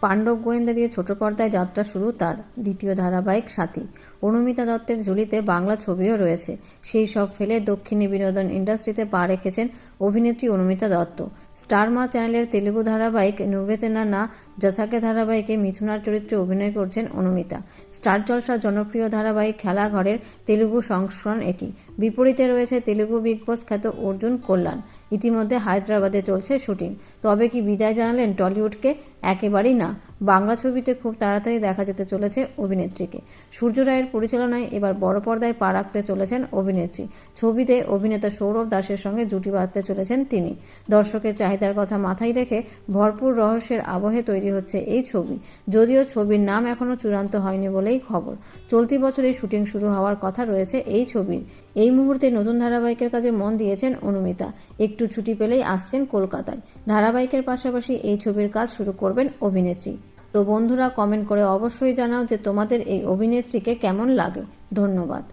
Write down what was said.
পাণ্ডব গোয়েন্দা দিয়ে ছোট পর্দায় যাত্রা শুরু তার দ্বিতীয় ধারাবাহিক সাথী। অনুমিতা দত্তের ঝুলিতে বাংলা ছবিও রয়েছে। সেই সব ফেলে দক্ষিণী বিনোদন ইন্ডাস্ট্রিতে পা রেখেছেন অভিনেত্রী অনুমিতা দত্ত। স্টার মা চ্যানেলের তেলুগু ধারাবাহিক না যথাকে ধারাবাহিকে মিথুনার চরিত্রে অভিনয় করছেন অনুমিতা। স্টার জলসা জনপ্রিয় ধারাবাহিক খেলাঘরের তেলুগু সংস্করণ এটি। বিপরীতে রয়েছে তেলুগু বিগ বস খ্যাত অর্জুন কল্যাণ। ইতিমধ্যে হায়দ্রাবাদে চলছে শুটিং। তবে কি বিদায় জানালেন টলিউডকে? একেবারেই না। বাংলা ছবিতে খুব তাড়াতাড়ি দেখা যেতে চলেছে অভিনেত্রীকে। সূর্য রায়ের পরিচালনায় এবার বড় পর্দায় পা রাখতে চলেছেন অভিনেত্রী। ছবিতে অভিনেতা সৌরভ দাসের সঙ্গে জুটি বাঁধতে চলেছেন তিনি। দর্শকের চাহিদার কথা মাথায় রেখে ভরপুর রহস্যের আবহে তৈরি হচ্ছে এই ছবি। যদিও ছবির নাম এখনও চূড়ান্ত হয়নি বলেই খবর। চলতি বছরে শুটিং শুরু হওয়ার কথা রয়েছে এই ছবির। এই মুহূর্তে নতুন ধারাবাহিকের কাজে মন দিয়েছেন অনুমিতা। একটু ছুটি পেলেই আসছেন কলকাতায়। ধারাবাহিকের পাশাপাশি এই ছবির কাজ শুরু করবেন অভিনেত্রী। তো বন্ধুরা কমেন্ট করে অবশ্যই জানাও যে তোমাদের এই অভিনেত্রীকে কেমন লাগে। ধন্যবাদ।